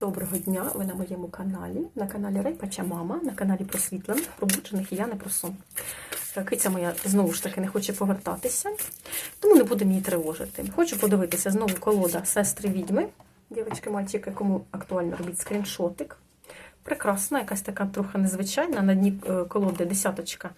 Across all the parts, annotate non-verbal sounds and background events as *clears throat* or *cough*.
Доброго дня! Ви на моєму каналі, на каналі Рейпача Мама, на каналі просвітлених, пробуджених і я не про сон. Е, Киця моя знову ж таки не хоче повертатися, тому не будемо її тривожити. Хочу подивитися знову колода сестри відьми. Дівчатки, мальчики, кому актуально робіть скріншотик. Прекрасна, якась така трохи незвичайна. На дні е, колоди десяточка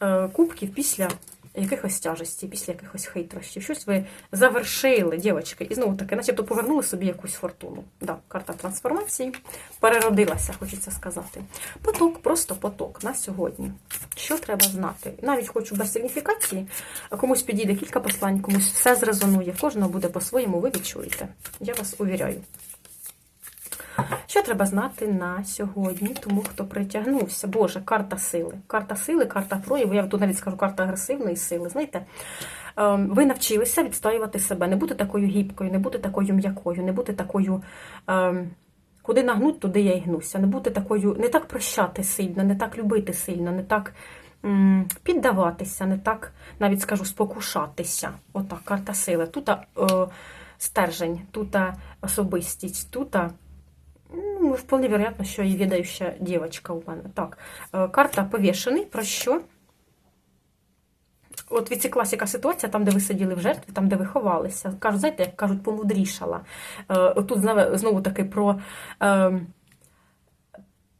е, кубків після якихось тяжесті, після якихось хитрощів. Щось ви завершили, дівчатки, і знову таки, начебто повернули собі якусь фортуну. Да, карта трансформації переродилася, хочеться сказати. Поток, просто поток на сьогодні. Що треба знати? Навіть хочу без сигніфікації, комусь підійде кілька послань, комусь все зрезонує, кожного буде по-своєму, ви відчуєте. Я вас увіряю. Що треба знати на сьогодні, тому хто притягнувся? Боже, карта сили. Карта сили, карта прояву. Я тут навіть скажу карта агресивної сили. Знаєте, ем, ви навчилися відстоювати себе, не бути такою гібкою, не бути такою м'якою, не бути такою. ем, Куди нагнуть, туди я й гнуся. Не бути такою, не так прощати сильно, не так любити сильно, не так піддаватися, не так, навіть скажу, спокушатися. Отак, карта сили. Тут е, стержень, тут особистість, тут. Вполне вероятно, що і відаюча дівчинка у мене. Так, е, карта повішений. Про що? От відсіклася яка ситуація, там, де ви сиділи в жертві, там, де ви ховалися. Кажуть, знаєте, як кажуть, помудрішала. Е, Тут знову таки про.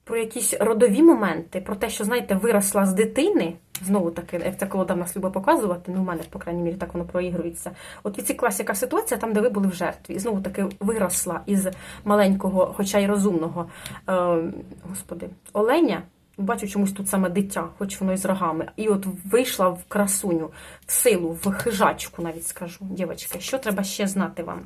Про якісь родові моменти, про те, що, знаєте, виросла з дитини, знову таки, як це колода в нас любить показувати, ну, у мене, по крайній мірі, так воно проігрується. От відсіклася яка ситуація там, де ви були в жертві. І знову таки виросла із маленького, хоча й розумного, е, господи, оленя. Бачу чомусь тут саме дитя, хоч воно і з рогами. І от вийшла в красуню, в силу, в хижачку, навіть скажу, дівчатки. Що треба ще знати вам?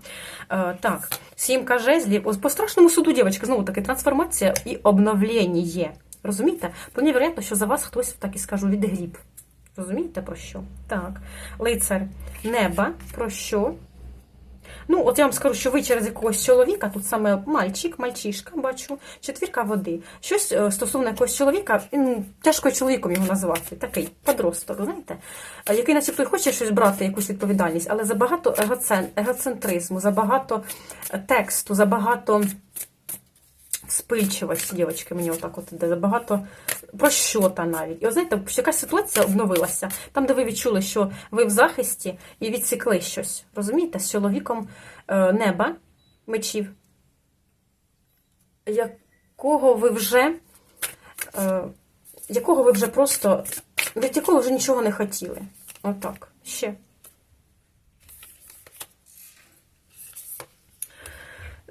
Е, так, сімка жезлів. По страшному суду, дівчатки, знову таки, трансформація і обновлення є. Розумієте? Вполне вероятно, що за вас хтось, так і скажу, відгріб. Розумієте про що? Так. Лицар неба. Про що? Ну, от я вам скажу, що ви через якогось чоловіка, тут саме мальчик, мальчишка, бачу, четвірка води. Щось е, стосовно якогось чоловіка, тяжко чоловіком його назвати, такий подросток, знаєте, е, який начебто хоче щось брати, якусь відповідальність, але забагато егоцентризму, забагато тексту, забагато спильчивості, дівчатки, мені отак от іде, забагато про що та навіть. І от знаєте, якась ситуація обновилася, там, де ви відчули, що ви в захисті і відсікли щось. Розумієте, з чоловіком е, неба, мечів, якого ви вже, е, якого ви вже просто, від якого вже нічого не хотіли. Отак. Ще.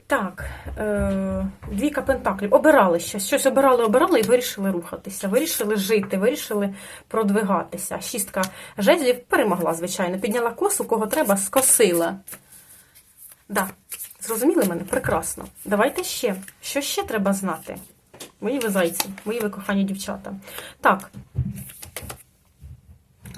Так, е, двійка пентаклів. Обирали щось, щось обирали, обирали і вирішили рухатися, вирішили жити, вирішили продвигатися. Шістка жезлів перемогла, звичайно. Підняла косу, кого треба, скосила. Да, зрозуміли мене? Прекрасно. Давайте ще. Що ще треба знати? Мої ви зайці, мої ви кохані дівчата. Так.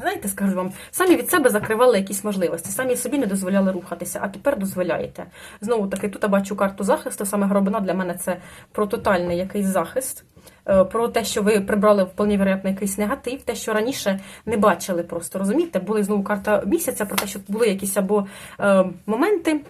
Знаєте, скажу вам, самі від себе закривали якісь можливості, самі собі не дозволяли рухатися, а тепер дозволяєте. Знову таки, тут я бачу карту захисту. Саме гробина для мене це про тотальний якийсь захист, е, про те, що ви прибрали вполне вероятно якийсь негатив, те, що раніше не бачили просто. Розумієте, були знову карта місяця про те, що були якісь або е, моменти.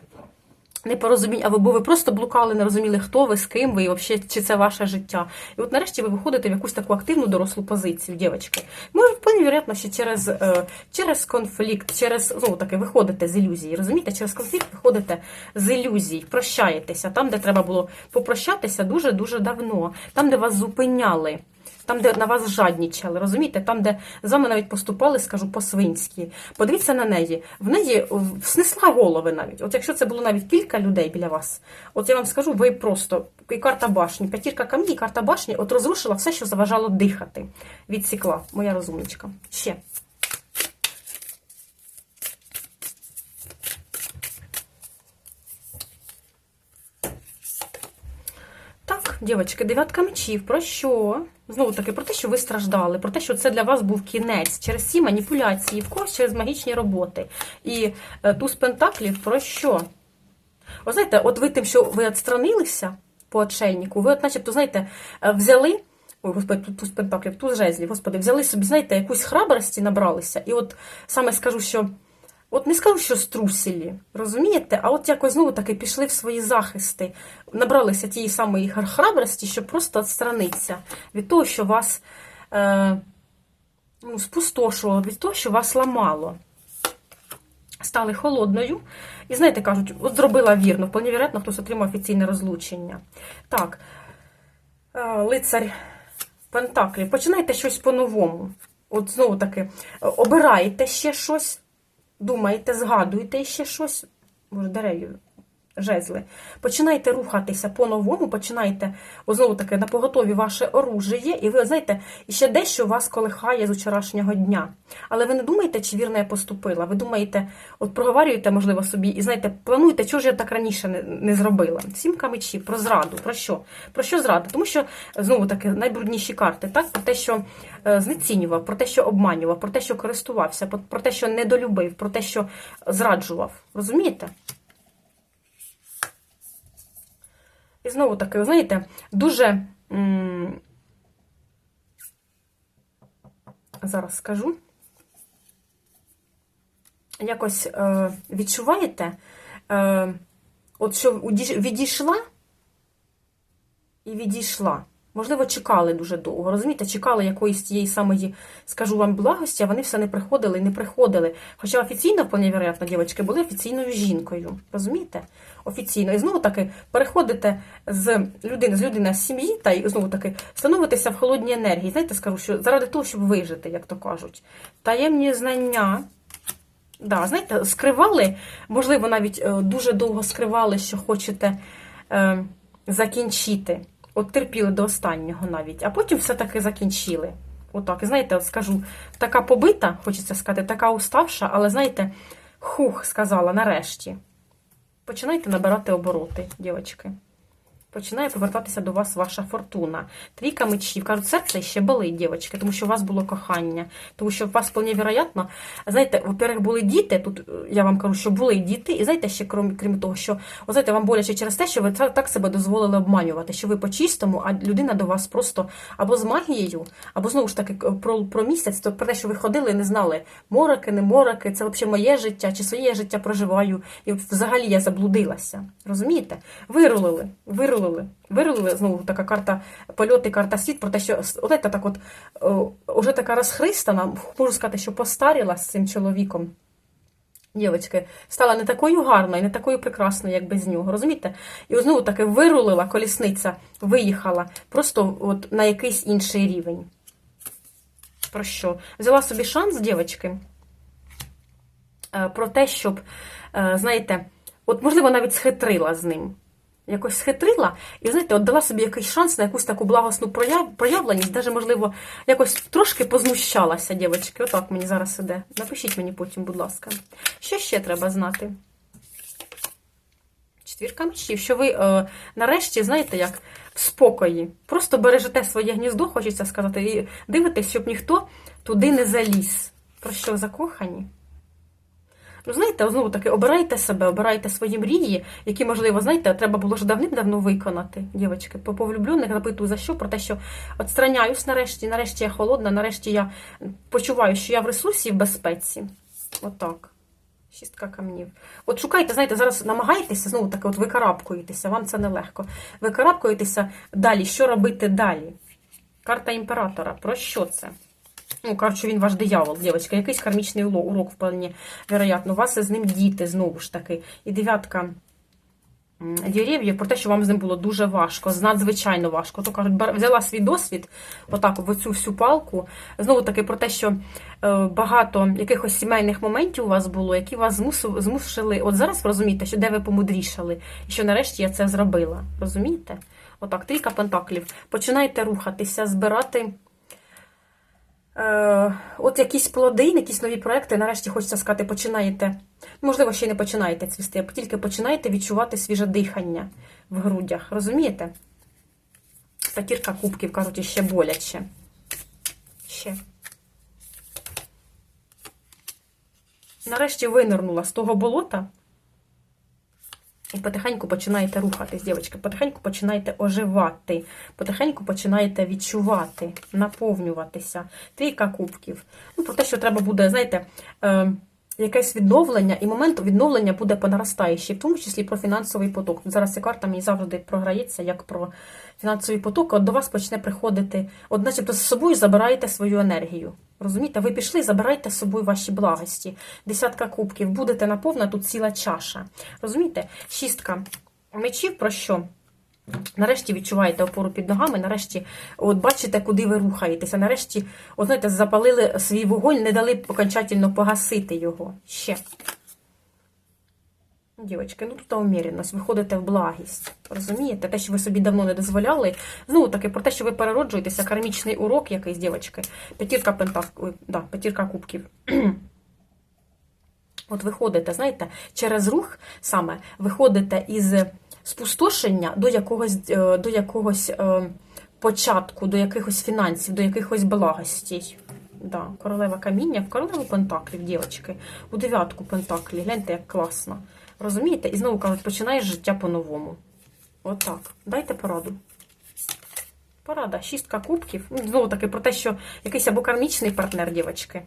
Непорозумінь, або ви просто блукали, не розуміли, хто ви, з ким ви, і взагалі, чи це ваше життя. І от нарешті ви виходите в якусь таку активну дорослу позицію, дівчатки. Може, вполне вероятно, що через е, через конфлікт, через ну, таки, виходите з ілюзії. Розумієте, через конфлікт виходите з ілюзій, прощаєтеся там, де треба було попрощатися дуже-дуже давно, там, де вас зупиняли. Там, де на вас жаднічали, розумієте? Там, де з вами навіть поступали, скажу, по-свинськи. Подивіться на неї. В неї снесла голови навіть. От якщо це було навіть кілька людей біля вас, от я вам скажу, ви просто і карта башні, п'ятірка камні, карта башні, от розрушила все, що заважало дихати. Відсікла, моя розумничка. Ще. Дівчатки, дев'ятка мечів. Про що? Знову таки, про те, що ви страждали, про те, що це для вас був кінець через ці маніпуляції, в когось через магічні роботи. І е, туз пентаклів про що? О, знаєте, от ви тим, що ви відстранилися по отшельнику, ви, от, начебто, знаєте, е, взяли. Ой, господи, тут туз пентаклів, туз жезлів, господи, взяли собі, знаєте, якусь храбрості набралися. І от саме скажу, що От не скажу, що струсілі, розумієте? А от якось знову таки пішли в свої захисти, набралися тієї самої храбрості, щоб просто відстранитися від того, що вас е, ну, спустошувало, від того, що вас ламало. Стали холодною. І знаєте, кажуть, от зробила вірно, вполне віроятно, хтось отримав офіційне розлучення. Так, е, лицар Пентаклів, починайте щось по-новому. От знову таки, е, обираєте ще щось, думаєте, згадуєте ще щось, може, дерев'ю, жезли. Починайте рухатися по-новому, починайте, знову таки, на поготові ваше оружие, і ви знаєте, ще дещо вас колихає з вчорашнього дня. Але ви не думаєте, чи вірно я поступила. Ви думаєте, от проговорюєте, можливо, собі, і знаєте, плануєте, чого ж я так раніше не, не зробила. Сімка мечів, про зраду. Про що? Про що зрада? Тому що, знову таки, найбрудніші карти, так? Про те, що е, знецінював, про те, що обманював, про те, що користувався, про те, що недолюбив, про те, що зраджував. Розумієте? І знову таки, знаєте, дуже. Зараз скажу. Якось е, відчуваєте, е, от що відійшла і відійшла. Можливо, чекали дуже довго. Розумієте, чекали якоїсь тієї самої, скажу вам, благості, а вони все не приходили і не приходили. Хоча офіційно, вполне вероятно, дівчатки, були офіційною жінкою. Розумієте? Офіційно. І знову таки переходите з людини, з людини з сім'ї, та й знову таки становитеся в холодній енергії. Знаєте, скажу, що заради того, щоб вижити, як то кажуть. Таємні знання. Да, знаєте, скривали, можливо, навіть е, дуже довго скривали, що хочете е, закінчити. От терпіли до останнього навіть, а потім все-таки закінчили. Отак. І знаєте, от скажу, така побита, хочеться сказати, така уставша, але знаєте, хух, сказала нарешті. Починайте набирати обороти, дівчатки. Починає повертатися до вас ваша фортуна. Трійка мечів. Кажуть, серце ще болить, дівчатки, тому що у вас було кохання. Тому що у вас вполне вероятно, знаєте, во-первых, були діти. Тут е, я вам кажу, що були діти, і знаєте, ще крім, крім того, що о, знаєте, вам боляче через те, що ви так себе дозволили обманювати, що ви по чистому, а людина до вас просто або з магією, або знову ж таки про, про місяць, то про те, що ви ходили і не знали, мороки, не мороки, це взагалі моє життя, чи своє життя проживаю. І взагалі я заблудилася. Розумієте? Вирулили, вирулили. Вирулили знову така карта польоти, карта світ, про те, що це так от уже така розхристана, можу сказати, що постаріла з цим чоловіком. Дівочки, стала не такою гарною, не такою прекрасною, як без нього. Розумієте? І знову таки вирулила колісниця, виїхала просто от на якийсь інший рівень. Про що? Взяла собі шанс, дівчатки, е, про те, щоб, е, знаєте, от, можливо, навіть схитрила з ним. Якось схитрила, і, знаєте, от дала собі якийсь шанс на якусь таку благосну прояв, проявленість, навіть, можливо, якось трошки познущалася, дівчатки. Отак мені зараз іде. Напишіть мені потім, будь ласка. Що ще треба знати? Четвірка мечів, що ви е, нарешті, знаєте, як в спокої. Просто бережете своє гніздо, хочеться сказати, і дивитесь, щоб ніхто туди не заліз. Про що закохані? Ну, знаєте, знову таки, обирайте себе, обирайте свої мрії, які, можливо, знаєте, треба було ж давним-давно виконати, дівчатки. По повлюблених запитую за що, про те, що отстраняюсь нарешті, нарешті я холодна, нарешті я почуваю, що я в ресурсі і в безпеці. Отак. Шістка камнів. От шукайте, знаєте, зараз намагайтеся, знову таки, от викарабкуєтеся, вам це нелегко. Викарабкуєтеся далі, що робити далі? Карта імператора. Про що це? Ну, кажуть, він ваш диявол, дівчатка, якийсь кармічний урок, вполне вероятно. У вас з ним діти, знову ж таки. І дев'ятка дерев'їв про те, що вам з ним було дуже важко, надзвичайно важко. То кажуть, взяла свій досвід, отак, в оцю всю палку. Знову таки про те, що е, багато якихось сімейних моментів у вас було, які вас змусили. От зараз розумієте, що де ви помудрішали, і що нарешті я це зробила. Розумієте? Отак, трійка пентаклів. Починайте рухатися, збирати. Е, от якісь плоди, якісь нові проекти, нарешті хочеться сказати, починаєте, можливо, ще й не починаєте цвісти, а тільки починаєте відчувати свіже дихання в грудях. Розумієте? П'ятірка кубків, кажуть, ще боляче. Ще. Нарешті винирнула з того болота. І потихеньку починаєте рухатись, дівчатки, потихеньку починаєте оживати, потихеньку починаєте відчувати, наповнюватися. Трійка кубків. Ну, про те, що треба буде, знаєте, е, якесь відновлення, і момент відновлення буде по в тому числі про фінансовий поток. Зараз ця карта мені завжди програється, як про фінансовий поток. От до вас почне приходити, от начебто з собою забираєте свою енергію. Розумієте, ви пішли, забирайте з собою ваші благості. Десятка кубків, будете наповна тут ціла чаша. Розумієте? Шістка мечів про що? Нарешті відчуваєте опору під ногами, нарешті от бачите, куди ви рухаєтеся. Нарешті, от знаєте, запалили свій вогонь, не дали окончательно погасити його. Ще. Дівочки, ну тут уміряність, ви ходите в благість. Розумієте? Те, що ви собі давно не дозволяли. Знову таки, про те, що ви перероджуєтеся, кармічний урок якийсь, дівочки. П'ятірка пентак... Да, п'ятірка кубків. *clears throat* От ви ходите, знаєте, через рух саме виходите із спустошення до якогось, е, до якогось е, початку, до якихось фінансів, до якихось благостей. Да, королева каміння в королеву пентаклів, дівчатки, у дев'ятку пентаклів. Гляньте, як класно. Розумієте? І знову кажуть, починаєш життя по-новому. Отак. Дайте пораду. Порада. Шістка кубків. Ну, Знову таки про те, що якийсь або кармічний партнер, дівчатки.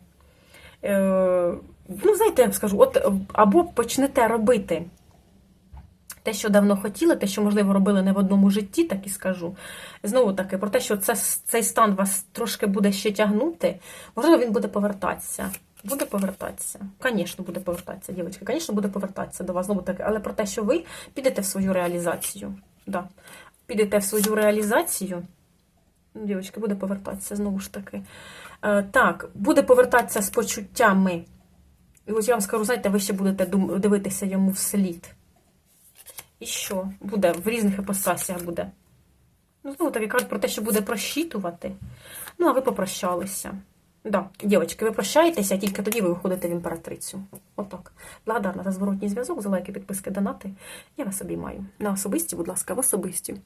Е, ну, знаєте, я вам скажу, от або почнете робити те, що давно хотіли, те, що, можливо, робили не в одному житті, так і скажу. Знову таки, про те, що це, цей стан вас трошки буде ще тягнути, можливо, він буде повертатися. Буде повертатися. Звісно, буде повертатися, дівчатки. Звісно, буде повертатися до вас. Знову таки, але про те, що ви підете в свою реалізацію. Да. Підете в свою реалізацію. Дівчатки, буде повертатися знову ж таки. Е, так, буде повертатися з почуттями. І ось я вам скажу, знаєте, ви ще будете дивитися йому вслід. І що? Буде в різних іпостасіях буде. Ну, знову таки кажуть про те, що буде прощитувати. Ну, а ви попрощалися. Да, дівчатки, ви прощаєтеся, тільки тоді ви виходите в імператрицю. Отак. Благодарна за зворотній зв'язок, за лайки, підписки, донати. Я вас обіймаю. На особисті, будь ласка, в особисті.